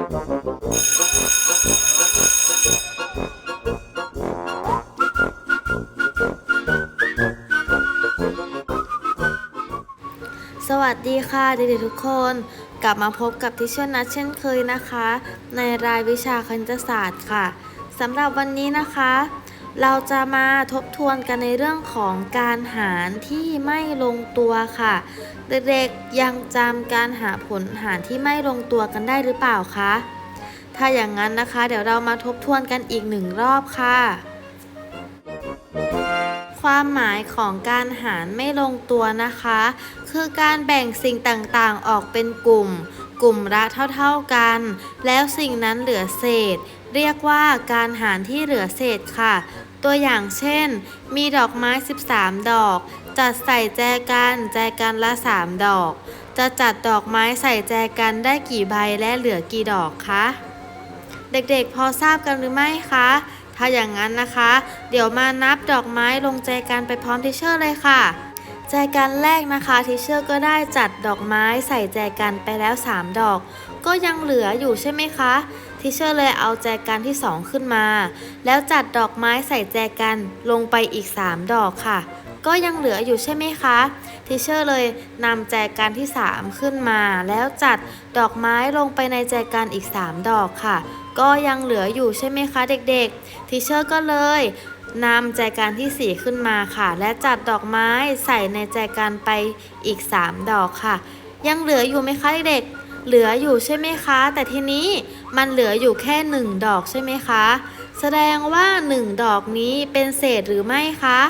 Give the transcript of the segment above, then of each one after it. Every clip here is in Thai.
สวัสดีค่ะเด็กๆทุกคน กลับมาพบกับทิชเชอร์นัทเช่นเคยนะคะ ในรายวิชาคณิตศาสตร์ค่ะสำหรับวันนี้นะคะ เราจะมาทบทวนกันในเรื่องของการหารที่ไม่ลงตัวค่ะ เด็กๆยังจำการหาผลหารที่ไม่ลงตัวกันได้หรือเปล่าคะ ถ้าอย่างนั้นนะคะ เดี๋ยวเรามาทบทวนกันอีกหนึ่งรอบค่ะ ความหมายของการหารไม่ลงตัวนะคะ คือการแบ่งสิ่งต่างๆออกเป็นกลุ่ม กลุ่มละเท่า ๆกัน แล้วสิ่งนั้นเหลือเศษ เรียกว่าการหารที่เหลือเศษค่ะ ตัวอย่างเช่น มีดอกไม้ 13 ดอก จัดใส่แจกันแจกันละ 3 ดอก จะจัดดอกไม้ใส่แจกันได้กี่ใบและเหลือกี่ดอกคะ เด็กๆพอทราบกันหรือไม่คะ ถ้าอย่างนั้นนะคะ เดี๋ยวมานับดอกไม้ลงใจกันไปพร้อมทิเชอร์เลยค่ะใจกันแรกนะคะทิเชอร์ก็ได้จัดดอกไม้ใส่แจกันไปแล้ว 3 ดอก ก็ยังเหลืออยู่ใช่ไหมคะ ทิเชอร์เลยเอาแจกันที่ 2 ขึ้นมา แล้วจัดดอกไม้ใส่แจกันลงไปอีก 3 ดอกค่ะ ก็ยังเหลืออยู่ใช่ไหมคะทิเชอร์เลยนำแจกันที่ 3 ขึ้นมา แล้วจัดดอกไม้ลงไปในแจกันอีก 3 ดอกค่ะ ก็ยังเหลืออยู่ใช่ไหมคะเด็กๆทิเชอร์ก็เลยนำแจกันที่ 4 ขึ้นมาค่ะ และจัดดอกไม้ใส่ในแจกันไปอีก 3 ดอกค่ะ ยังเหลืออยู่ไหมคะเด็กๆ เหลืออยู่ใช่ไหมคะ แต่ทีนี้มันเหลืออยู่แค่ 1 ดอกใช่ไหมคะ แสดงว่า 1 ดอกนี้เป็นเศษหรือไม่คะ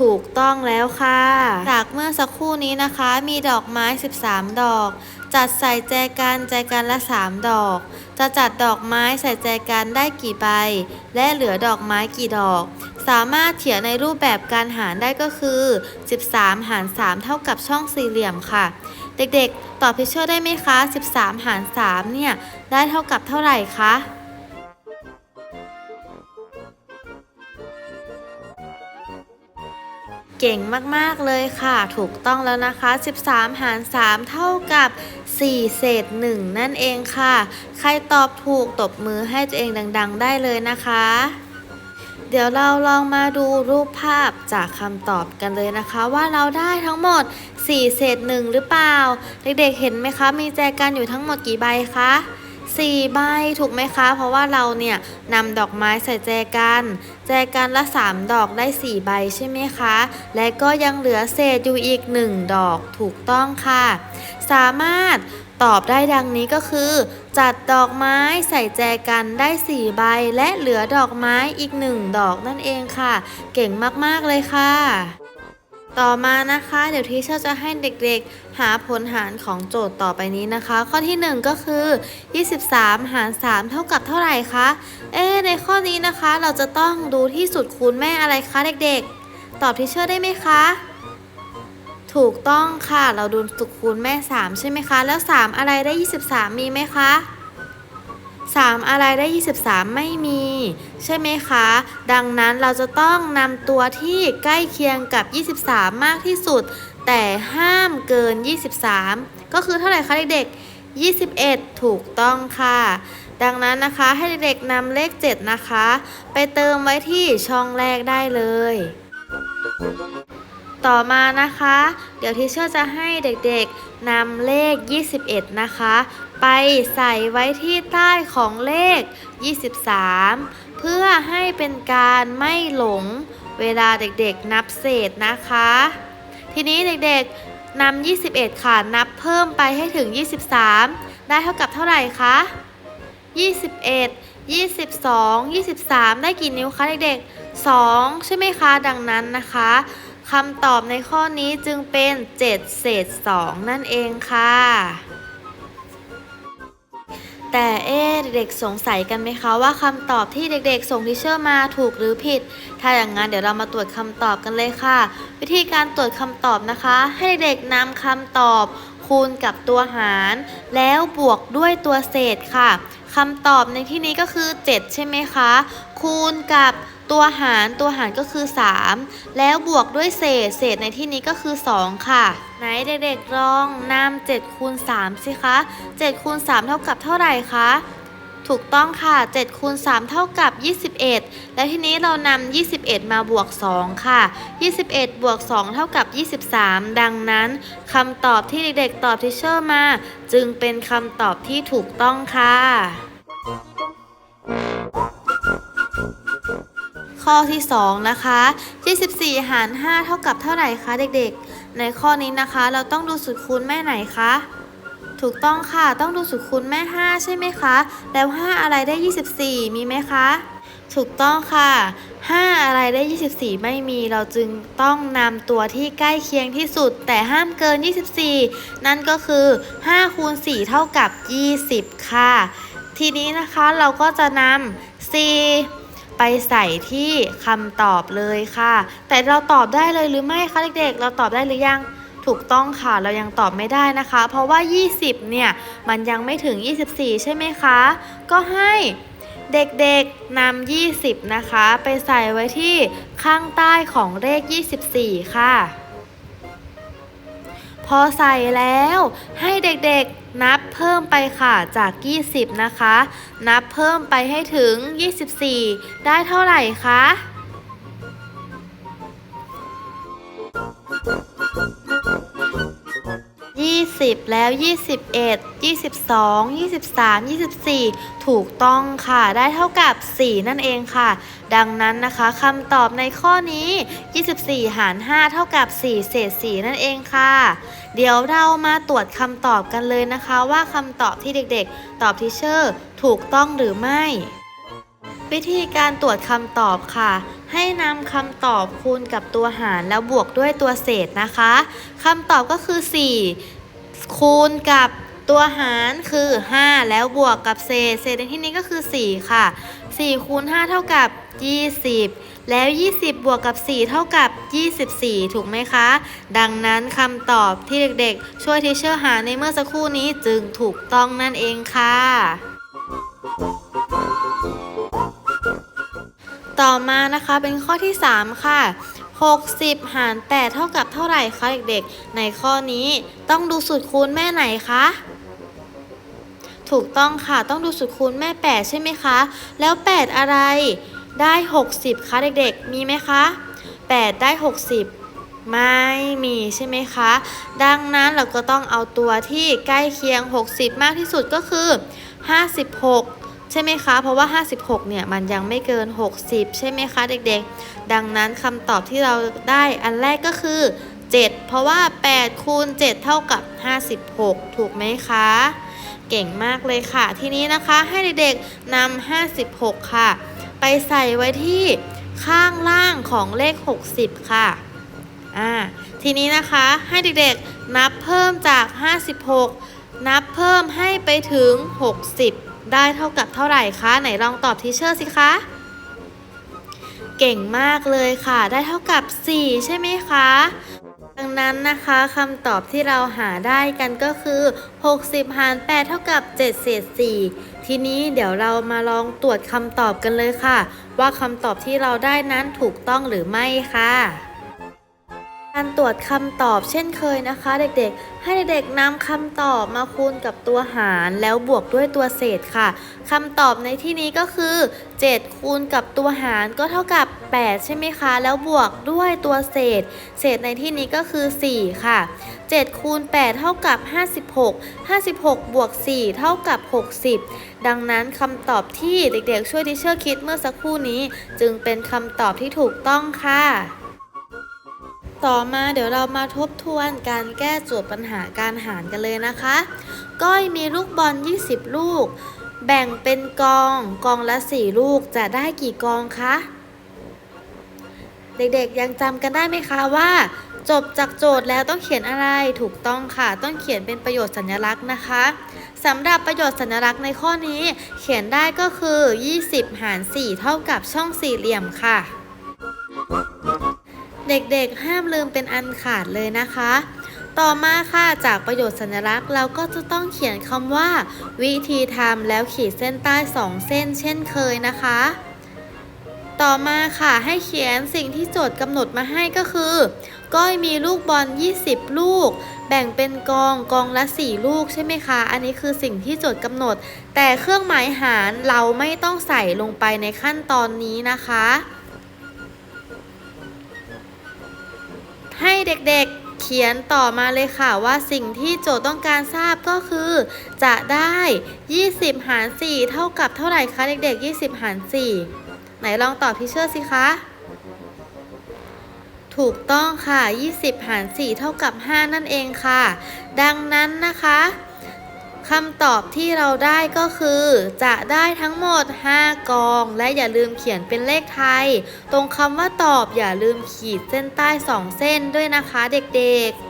ถูกต้องแล้วค่ะ จากเมื่อสักครู่นี้นะคะ มีดอกไม้ 13 ดอก จัดใส่แจกันแจกันละ 3 ดอก จะจัดดอกไม้ใส่แจกันได้กี่ใบ และเหลือดอกไม้กี่ดอก สามารถเขียนในรูปแบบการหารได้ก็คือ 13 หาร 3 เท่ากับช่องสี่เหลี่ยมค่ะ เด็กๆ ตอบพิเชอร์ได้ไหมคะ 13 หาร 3 เนี่ย ได้เท่ากับเท่าไหร่คะเก่งมาก ๆ เลยค่ะ ถูกต้องแล้วนะคะ 13 หาร 3 เท่ากับ 4 เศษ 1 นั่นเองค่ะ ใครตอบถูกตบมือให้ตัวเองดัง ๆ ได้เลยนะคะ เดี๋ยวเราลองมาดูรูปภาพจากคำตอบกันเลยนะคะ ว่าเราได้ทั้งหมด 4 เศษ 1 หรือเปล่า เด็กๆเห็นไหมคะ มีแจกันอยู่ทั้งหมดกี่ใบคะ4ใบถูกไหมคะ เพราะว่าเราเนี่ยนำดอกไม้ใส่แจกัน แจกันละ 3 ดอกได้ 4 ใบใช่ไหมคะ และก็ยังเหลือเศษอยู่อีก 1 ดอกถูกต้องค่ะ สามารถ ตอบได้ดังนี้ก็คือ จัดดอกไม้ใส่แจกันได้4ใบและเหลือดอกไม้อีก 1 ดอกนั่นเองค่ะ เก่งมาก ๆ เลยค่ะ ต่อมานะคะ เดี๋ยวทีเชอร์จะให้เด็กๆ หาผลหารของโจทย์ต่อไปนี้นะคะ ข้อที่ 1 ก็คือ 23 หาร 3 เท่ากับเท่าไหร่คะเอ๊ในข้อนี้นะคะเราจะต้องดูที่สุดคูณแม่อะไรคะเด็กๆ ตอบทีเชอร์ได้ไหมคะ ถูกต้องค่ะ เราดูสุคูณแม่ 3 ใช่ไหมคะ แล้ว 3 อะไรได้ 23 มีไหมคะ 3 อะไรได้ 23 ไม่มี ใช่ไหมคะ ดังนั้นเราจะต้องนำตัวที่ใกล้เคียงกับ 23 มากที่สุด แต่ห้ามเกิน 23 ก็คือเท่าไหร่คะเด็กๆ 21 ถูกต้องค่ะ ดังนั้นนะคะให้เด็กๆนำเลข 7 นะคะ ไปเติมไว้ที่ช่องแรกได้เลย ต่อมานะคะ เดี๋ยวทีเชอร์จะให้เด็กๆนำเลข 21 นะคะ ไปใส่ไว้ที่ใต้ของเลข 23 เพื่อให้เป็นการไม่หลงเวลาเด็กๆนับเศษนะคะ ทีนี้เด็กๆนำ21 ค่ะ นับเพิ่มไปให้ถึง 23 ได้เท่ากับเท่าไหร่คะ 21 22 23 ได้กี่นิ้วคะเด็กๆ 2 ใช่ไหมคะ ดังนั้นนะคะ คำตอบในข้อนี้จึงเป็น 7 เศษ 2 นั่นเองค่ะ แต่เอ๊ะเด็กสงสัยกันไหมคะว่าคำตอบที่เด็กๆ ส่งทิเชอร์มาถูกหรือผิด ถ้าอย่างนั้นเดี๋ยวเรามาตรวจคำตอบกันเลยค่ะ วิธีการตรวจคำตอบนะคะ ให้เด็กๆนำคำตอบคูณกับตัวหาร แล้วบวกด้วยตัวเศษค่ะคำตอบในที่นี้ก็คือ 7 ใช่ไหมคะ คูณกับ ตัวหารตัวหารก็คือ 3 แล้วบวกด้วยเศษ เศษในที่นี้ก็คือ 2 ค่ะ ไหนเด็กๆลองนำ7คูณ3สิคะ7คูณ3เท่ากับเท่าไหร่คะถูกต้องค่ะ7คูณ3เท่ากับ 21 และทีนี้เรานำ21 มาบวก 2 ค่ะ 21 บวก 2 เท่ากับ 23 ดังนั้นคำตอบที่เด็กๆตอบทิเชอร์มา จึงเป็นคำตอบที่ถูกต้องค่ะ ข้อที่ 2 นะคะ24หาร 5 เท่ากับเท่าไหร่คะเด็กๆ ในข้อนี้นะคะเราต้องดูสูตรคูณแม่ไหนคะ ถูกต้องค่ะต้องดูสูตรคูณแม่ 5 ใช่ไหมคะ แล้ว 5 อะไรได้ 24 มีไหมคะ ถูกต้องค่ะ 5 อะไรได้ 24 ไม่มี เราจึงต้องนำตัวที่ใกล้เคียงที่สุด แต่ห้ามเกิน 24 นั่นก็คือ5คูณ4เท่ากับ 20 ค่ะ ทีนี้นะคะเราก็จะนำ4 ไปใส่ที่คำตอบเลยค่ะ แต่เราตอบได้เลยหรือไม่คะเด็กๆ เราตอบได้หรือยังถูกต้องค่ะเรายังตอบไม่ได้นะคะ เพราะว่า 20 เนี่ย มันยังไม่ถึง 24 ใช่ไหมคะ ก็ให้เด็กๆนำ20 นะคะ ไปใส่ไว้ที่ข้างใต้ของเลข 24 ค่ะ พอใส่แล้วให้เด็กๆนับเพิ่มไปค่ะจาก 20 นะคะ นับเพิ่มไปให้ถึง 24 ได้เท่าไหร่คะ 20 แล้ว 21 22 23 24 ถูกต้องค่ะ ได้เท่ากับ 4 นั่นเองค่ะ ดังนั้นนะคะคำตอบในข้อนี้ 24 หาร 5 เท่ากับ 4 เศษ 4 นั่นเองค่ะ เดี๋ยวเรามาตรวจคำตอบกันเลยนะคะ ว่าคำตอบที่เด็กๆ ตอบทิเชอร์ถูกต้องหรือไม่วิธีการตรวจคำตอบค่ะ ให้นำคำตอบคูณกับตัวหารแล้วบวกด้วยตัวเศษนะคะคำตอบก็คือ 4 คูณกับตัวหารคือ 5 แล้วบวกกับเศษ เศษในที่นี้ก็คือ 4 ค่ะ 4 คูณ 5 เท่ากับ 20 แล้ว 20 บวกกับ 4 เท่ากับ 24 ถูกไหมคะ ดังนั้นคำตอบที่เด็กๆ ช่วยทิเชอร์หาในเมื่อสักครู่นี้จึงถูกต้องนั่นเองค่ะ ต่อมานะคะเป็นข้อที่ 3 ค่ะ 60 หาร 8 เท่ากับเท่าไหร่คะเด็กๆ ในข้อนี้ต้องดูสูตรคูณแม่ไหนคะ ถูกต้องค่ะต้องดูสูตรคูณแม่ 8 ใช่ไหมคะ แล้ว 8 อะไรได้ 60 คะเด็กๆ มีไหมคะ 8 ได้ 60ไม่มีใช่ไหมคะ ดังนั้นเราก็ต้องเอาตัวที่ใกล้เคียง 60 มากที่สุดก็คือ 56 ใช่ไหมคะ เพราะว่า 56 เนี่ย มันยังไม่เกิน 60 ใช่ไหมคะเด็กๆ ดังนั้นคำตอบที่เราได้อันแรกก็คือ 7 เพราะว่า 8 คูณ 7 เท่ากับ 56 ถูกไหมคะ เก่งมากเลยค่ะ ทีนี้นะคะให้เด็กๆนำ56 ค่ะ ไปใส่ไว้ที่ข้างล่างของเลข 60 ค่ะ อ่า ทีนี้นะคะให้เด็กๆนับเพิ่มจาก 56 นับเพิ่มให้ไปถึง 60 ได้เท่ากับเท่าไหร่คะ ไหนลองตอบทีเชอร์สิคะ เก่งมากเลยค่ะ ได้เท่ากับ 4 ใช่ไหมคะดังนั้นนะคะคำตอบที่เราหาได้กันก็คือ 60 หาร 8 เท่ากับ 7 เศษ 4 ทีนี้เดี๋ยวเรามาลองตรวจคำตอบกันเลยค่ะ ว่าคำตอบที่เราได้นั้นถูกต้องหรือไม่ค่ะ การตรวจคำตอบเช่นเคยนะคะ เด็กๆ ให้เด็กๆนำคำตอบมาคูณกับตัวหารแล้วบวกด้วยตัวเศษค่ะคำตอบในที่นี้ก็คือ 7 คูณกับตัวหารก็เท่ากับ 8 ใช่ไหมคะ แล้วบวกด้วยตัวเศษ เศษในที่นี้ก็คือ 4 ค่ะ 7 คูณ 8 เท่ากับ 56 56 บวก 4 เท่ากับ 60 ดังนั้นคำตอบที่เด็กๆ ช่วยดิเชอร์คิดเมื่อสักครู่นี้ จึงเป็นคำตอบที่ถูกต้องค่ะ ต่อมาเดี๋ยวเรามาทบทวนการแก้โจทย์ปัญหาการหารกันเลยนะคะ ก้อยมีลูกบอล 20 ลูก แบ่งเป็นกองกองละ 4 ลูกจะได้กี่กองคะ เด็กๆยังจำกันได้ไหมคะว่า จบจากโจทย์แล้วต้องเขียนอะไรถูกต้องค่ะ ต้องเขียนเป็นประโยชน์สัญลักษณ์นะคะสำหรับประโยชน์สัญลักษณ์ในข้อนี้ เขียนได้ก็คือ 20 หาร 4 เท่ากับช่องสี่เหลี่ยมค่ะ เด็กๆ ห้ามลืมเป็นอันขาดเลยนะคะ ต่อมาค่ะจากประโยชน์สัญลักษณ์เราก็จะต้องเขียนคำว่า วิธีทำแล้วขีดเส้นใต้2เส้นเช่นเคยนะคะ ต่อมาค่ะให้เขียนสิ่งที่โจทย์กำหนดมาให้ก็คือ ก้อยมีลูกบอล 20 ลูก แบ่งเป็นกองกองละ 4 ลูกใช่ไหมคะ อันนี้คือสิ่งที่โจทย์กำหนด แต่เครื่องหมายหารเราไม่ต้องใส่ลงไปในขั้นตอนนี้นะคะ ให้เด็กๆเขียนต่อมาเลยค่ะว่าสิ่งที่โจทย์ต้องการทราบก็คือ จะได้ 20 หาร 4 เท่ากับเท่าไหร่คะเด็กๆ 20 หาร 4 ไหนลองตอบพี่เชื่อสิคะถูกต้องค่ะ 20 หาร 4 เท่ากับ 5 นั่นเองค่ะ ดังนั้นนะคะ คำตอบที่เราได้ก็คือ จะได้ทั้งหมด 5 กอง และอย่าลืมเขียนเป็นเลขไทย ตรงคำว่าตอบอย่าลืมขีดเส้นใต้ 2 เส้นด้วยนะคะเด็กๆ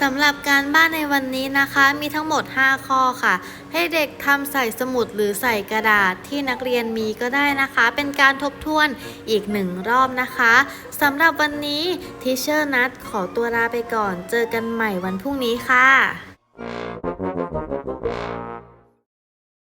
สำหรับการบ้านในวันนี้นะคะ มีทั้งหมด 5 ข้อค่ะ ให้เด็กทำใส่สมุดหรือใส่กระดาษที่นักเรียนมีก็ได้นะคะ เป็นการทบทวนอีกหนึ่งรอบนะคะสำหรับวันนี้ทิเชอร์นัทขอตัวลาไปก่อน เจอกันใหม่วันพรุ่งนี้ค่ะ Yeah.